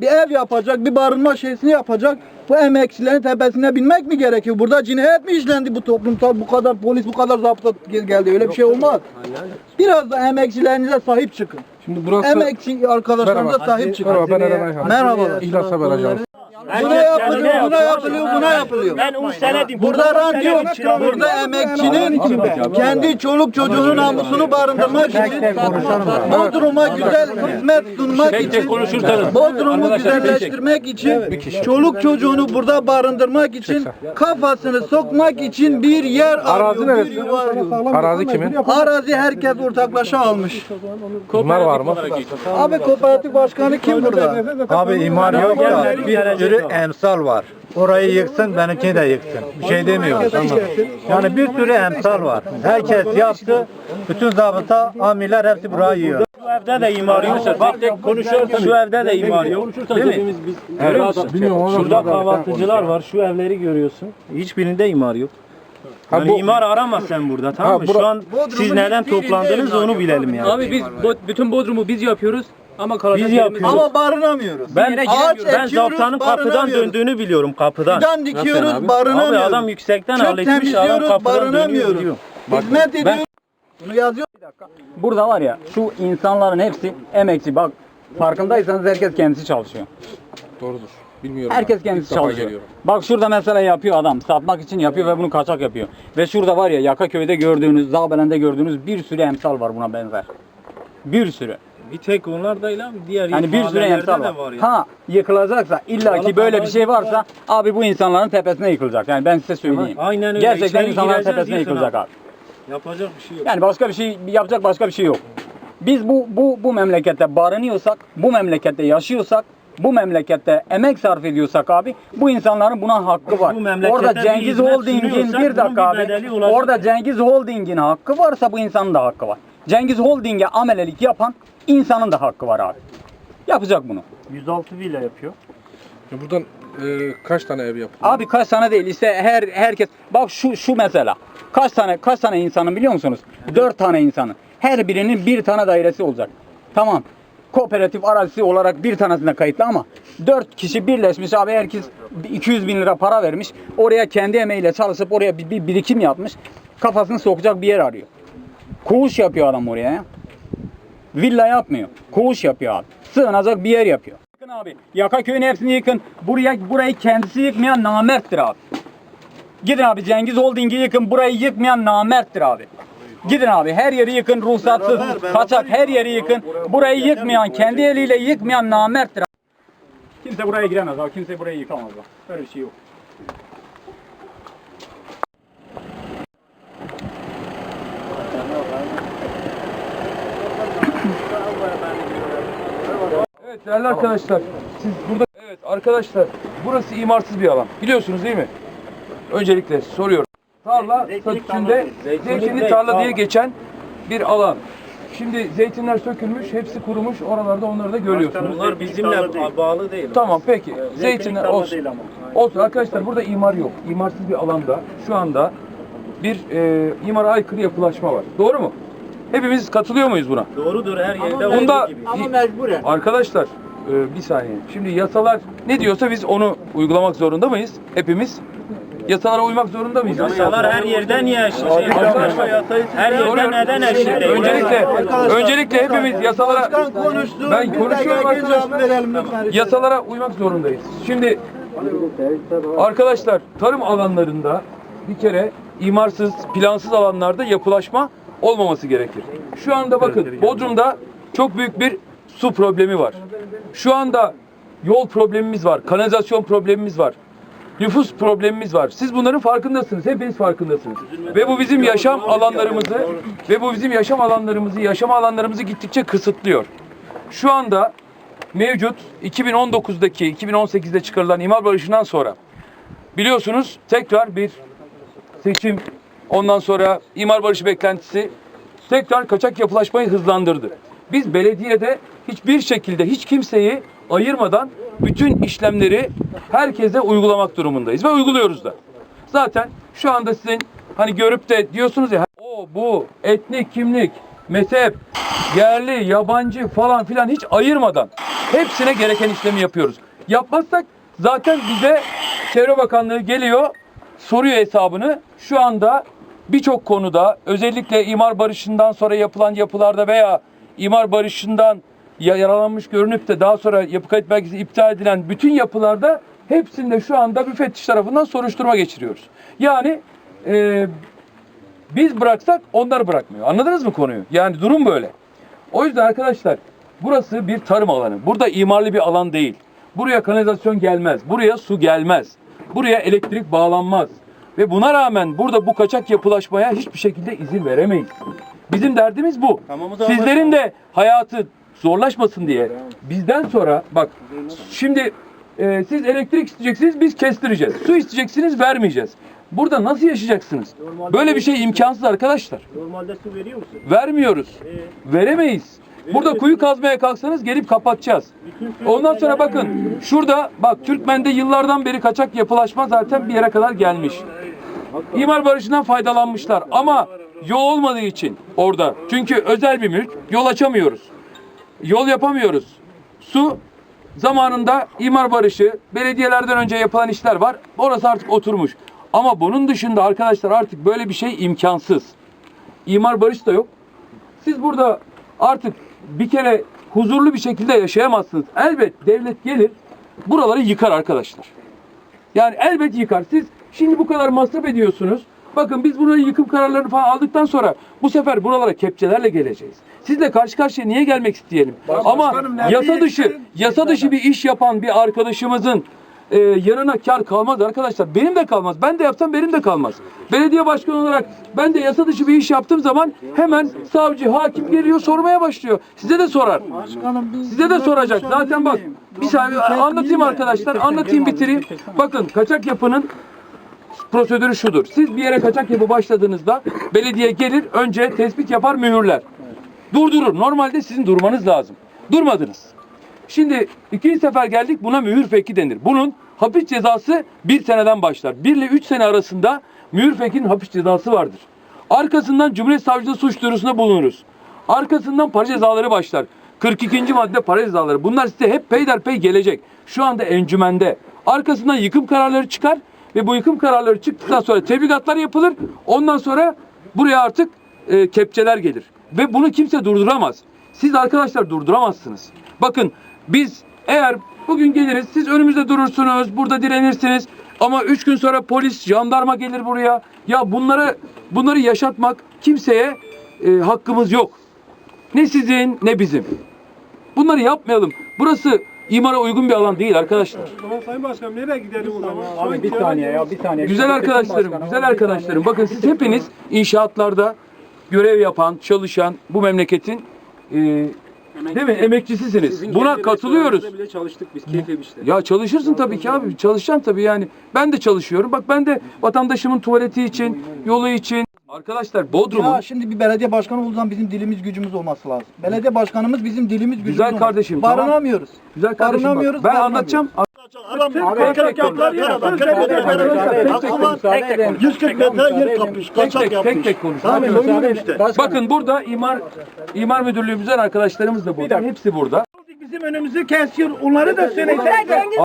Bir ev yapacak, bir barınma şeysini yapacak. Bu emekçilerin tepesine binmek mi gerekiyor? Burada cinayet mi işlendi bu toplumsal bu kadar polis bu kadar gel- geldi öyle bir şey olmaz. Biraz da emekçilerinize sahip çıkın. Şimdi burası Emekçi arkadaşlarınıza Merhaba. sahip çıkın. Merhaba ben Eren Ayhan. Merhabalar. İhlas Haber Ajansı. Buna yapılıyor, buna yapılıyor, buna yapılıyor. Ben 10 senedir Burada rant yok. Burada emekçinin kendi çoluk çocuğunun namusunu barındırmak için Bodrum'a güzel hizmet sunmak için Bodrum'u güzelleştirmek için çoluk çocuğunu burada barındırmak için kafasını sokmak için bir yer Arazi arıyor, bir neresi? yuva arıyor. Arazi kimin? Arazi herkes ortaklaşa almış. Bunlar var mı? Abi kooperatif başkanı kim burada? Abi imar yok da bir sürü emsal var. Orayı yıksın benimkini de yıksın. Bir şey demiyoruz. Yani bir sürü emsal var. Herkes yaptı. Bütün zabıta, amirler hepsi burayı yiyor. Şu evde de imar yok. Bak tek konuşuyorsan şu evde de imar yok. Değil mi? Görüyor musun? Şurada kahvaltıcılar var. Şu evleri görüyorsun. Hiçbirinde imar yok. Ha, Yani bu- imar arama sen burada tamam Ha, mı? bura- Şu an siz neden toplandınız onu bilelim yani. Abi biz bo- bütün Bodrum'u biz yapıyoruz ama kalacak Biz yerimiz yapıyoruz. yok. Ama barınamıyoruz. Ben Ağaç giremiyoruz. ben ekiyoruz, zaptanın kapıdan barınamıyoruz. döndüğünü biliyorum kapıdan. Fidan dikiyoruz, Abi barınamıyoruz. adam yüksekten Çöp halletmiş adam temizliyoruz, kapıdan dönüyor barınamıyoruz. gidiyor. Hizmet ediyoruz. Bunu yazıyor. Burada var ya şu insanların hepsi emekçi. Bak farkındaysanız herkes kendisi çalışıyor. Doğrudur. Bilmiyorum. Herkes İlk kendisi defa çalışıyor. geliyorum. Bak şurada mesela yapıyor adam. Satmak için yapıyor ve bunu kaçak yapıyor. Ve şurada var ya Yakaköy'de gördüğünüz, Zabelen'de gördüğünüz bir sürü emsal var buna benzer. Bir sürü. Bir tek onlar değil abi. Diğer Yani bir sürü emsal var. var ya. Ha yıkılacaksa illa ki böyle bir şey varsa abi bu insanların tepesine yıkılacak. Yani ben size söyleyeyim. Aynen öyle. Gerçekten İçeri insanların tepesine yıkılacak abi. abi. Yapacak bir şey yok. Yani başka bir şey yapacak başka bir şey yok. Biz bu bu bu memlekette barınıyorsak, bu memlekette yaşıyorsak, bu memlekette emek sarf ediyorsak abi, bu insanların buna hakkı var. Orada Cengiz Holding'in bir dakika bir abi. Orada Cengiz Holding'in hakkı varsa bu insanın da hakkı var. Cengiz Holding'e amelelik yapan insanın da hakkı var abi. Yapacak bunu. 106 villa yapıyor. Ya Buradan e, kaç tane ev yapıldı? Abi kaç tane değil işte her herkes bak şu şu mesela kaç tane kaç tane insanın biliyor musunuz? Dört tane insanın. Her birinin bir tane dairesi olacak. Tamam. Kooperatif arazisi olarak bir tanesinde kayıtlı ama dört kişi birleşmiş abi herkes 200 bin lira para vermiş. Oraya kendi emeğiyle çalışıp oraya bir, bir birikim yapmış. Kafasını sokacak bir yer arıyor. Koğuş yapıyor adam oraya ya. Villa yapmıyor. Koğuş yapıyor abi. Sığınacak bir yer yapıyor. Yıkın abi. Yaka köyün hepsini yıkın. Buraya burayı kendisi yıkmayan namerttir abi. Gidin abi Cengiz Holding'i yıkın. Burayı yıkmayan namerttir abi. Gidin abi her yeri yıkın ruhsatsız, kaçak her yeri yıkın. Burayı yıkmayan, kendi eliyle yıkmayan namerttir abi. Kimse buraya giremez abi. Kimse burayı yıkamaz bak. Öyle bir şey yok. Değerli arkadaşlar, siz burada evet arkadaşlar burası imarsız bir alan. Biliyorsunuz değil mi? Öncelikle soruyorum. Tarla statüsünde zeytinli tarla diye geçen bir alan. Şimdi zeytinler sökülmüş, hepsi kurumuş. Oralarda onları da görüyorsunuz. Bunlar bizimle bağlı değil. Tamam peki. Zeytinler olsun. Olsun arkadaşlar burada imar yok. İmarsız bir alanda şu anda bir e, imara aykırı yapılaşma var. Doğru mu? Hepimiz katılıyor muyuz buna? Doğrudur her yerde Bunda olduğu gibi. Ama mecburen. Arkadaşlar e, bir saniye. Şimdi yasalar ne diyorsa biz onu uygulamak zorunda mıyız? Hepimiz yasalara uymak zorunda mıyız? Yasalar her yerde niye eşit? Her yerde Soruyorum. neden değil? Öncelikle öncelikle hepimiz yasalara Başkan konuştu. Ben konuşuyorum cevap arkadaşlar. verelim lütfen. yasalara uymak zorundayız. Şimdi arkadaşlar tarım alanlarında bir kere imarsız, plansız alanlarda yapılaşma olmaması gerekir. Şu anda bakın Bodrum'da çok büyük bir su problemi var. Şu anda yol problemimiz var, kanalizasyon problemimiz var. Nüfus problemimiz var. Siz bunların farkındasınız. Hepiniz farkındasınız. Ve bu bizim yaşam alanlarımızı ve bu bizim yaşam alanlarımızı, yaşam alanlarımızı gittikçe kısıtlıyor. Şu anda mevcut 2019'daki 2018'de çıkarılan imar barışından sonra biliyorsunuz tekrar bir seçim ondan sonra imar barışı beklentisi tekrar kaçak yapılaşmayı hızlandırdı. Biz belediyede hiçbir şekilde hiç kimseyi ayırmadan bütün işlemleri herkese uygulamak durumundayız ve uyguluyoruz da. Zaten şu anda sizin hani görüp de diyorsunuz ya o bu etnik kimlik, mezhep, yerli, yabancı falan filan hiç ayırmadan hepsine gereken işlemi yapıyoruz. Yapmazsak zaten bize Çevre Bakanlığı geliyor soruyor hesabını. Şu anda birçok konuda özellikle imar barışından sonra yapılan yapılarda veya imar barışından yaralanmış görünüp de daha sonra yapı kayıt belgesi iptal edilen bütün yapılarda hepsinde şu anda müfettiş tarafından soruşturma geçiriyoruz. Yani e, biz bıraksak onlar bırakmıyor. Anladınız mı konuyu? Yani durum böyle. O yüzden arkadaşlar burası bir tarım alanı. Burada imarlı bir alan değil. Buraya kanalizasyon gelmez. Buraya su gelmez. Buraya elektrik bağlanmaz. Ve buna rağmen burada bu kaçak yapılaşmaya hiçbir şekilde izin veremeyiz. Bizim derdimiz bu. Sizlerin de hayatı zorlaşmasın diye bizden sonra bak şimdi e, siz elektrik isteyeceksiniz biz kestireceğiz. Su isteyeceksiniz vermeyeceğiz. Burada nasıl yaşayacaksınız? Böyle bir şey imkansız arkadaşlar. Normalde su veriyor musun? Vermiyoruz. Veremeyiz. Burada kuyu kazmaya kalksanız gelip kapatacağız. Ondan sonra bakın şurada bak Türkmen'de yıllardan beri kaçak yapılaşma zaten bir yere kadar gelmiş. İmar barışından faydalanmışlar ama yol olmadığı için orada. Çünkü özel bir mülk yol açamıyoruz. Yol yapamıyoruz. Su zamanında imar barışı, belediyelerden önce yapılan işler var. Orası artık oturmuş. Ama bunun dışında arkadaşlar artık böyle bir şey imkansız. İmar barış da yok. Siz burada artık bir kere huzurlu bir şekilde yaşayamazsınız. Elbet devlet gelir buraları yıkar arkadaşlar. Yani elbet yıkar. Siz şimdi bu kadar masraf ediyorsunuz. Bakın biz burayı yıkım kararlarını falan aldıktan sonra bu sefer buralara kepçelerle geleceğiz. Sizle karşı karşıya niye gelmek isteyelim? Ama yasa dışı yasa dışı bir iş yapan bir arkadaşımızın e, yanına kar kalmaz arkadaşlar. Benim de kalmaz. Ben de yapsam benim de kalmaz. Belediye başkanı olarak ben de yasa dışı bir iş yaptığım zaman hemen savcı, hakim geliyor sormaya başlıyor. Size de sorar. Size de soracak. Zaten bak bir saniye anlatayım arkadaşlar. Anlatayım bitireyim. Bakın kaçak yapının prosedürü şudur. Siz bir yere kaçak yapı başladığınızda belediye gelir önce tespit yapar mühürler. Durdurur. Normalde sizin durmanız lazım. Durmadınız. Şimdi ikinci sefer geldik buna mühür feki denir. Bunun hapis cezası bir seneden başlar. Bir ile üç sene arasında mühür fekinin hapis cezası vardır. Arkasından Cumhuriyet Savcılığı suç duyurusunda bulunuruz. Arkasından para cezaları başlar. 42. madde para cezaları. Bunlar size hep peyderpey gelecek. Şu anda encümende. Arkasından yıkım kararları çıkar ve bu yıkım kararları çıktıktan sonra tebligatlar yapılır. Ondan sonra buraya artık e, kepçeler gelir. Ve bunu kimse durduramaz. Siz arkadaşlar durduramazsınız. Bakın biz eğer bugün geliriz siz önümüzde durursunuz burada direnirsiniz ama üç gün sonra polis jandarma gelir buraya. Ya bunları bunları yaşatmak kimseye e, hakkımız yok. Ne sizin ne bizim. Bunları yapmayalım. Burası imara uygun bir alan değil arkadaşlar. Sayın Başkanım nereye gidelim o zaman? Abi bir saniye ya bir saniye. Güzel arkadaşlarım, güzel arkadaşlarım. Bakın siz hepiniz inşaatlarda görev yapan, çalışan bu memleketin e, değil mi emekçisisiniz. Buna katılıyoruz. bile çalıştık biz keyifli bir işte. Ya çalışırsın tabii ki abi. Çalışacaksın tabii yani. Ben de çalışıyorum. Bak ben de vatandaşımın tuvaleti için, yolu için. Arkadaşlar Bodrum'un Ya şimdi bir belediye başkanı olduğu zaman bizim dilimiz gücümüz olması lazım. Belediye başkanımız bizim dilimiz gücümüz Güzel olması. kardeşim, tamam. Barınamıyoruz. güzel kardeşim bak. Barınamıyoruz, Ben barınamıyoruz. anlatacağım. Tek tek 140 metre yer kapmış. Tek Kaçak tek tek yapmış. tek konuş. Tamam Bakın, soyuyorum işte. Bakın burada imar imar müdürlüğümüzden arkadaşlarımız da burada. Hepsi burada. Bizim önümüzü kesiyor. Onları da söyleyecek.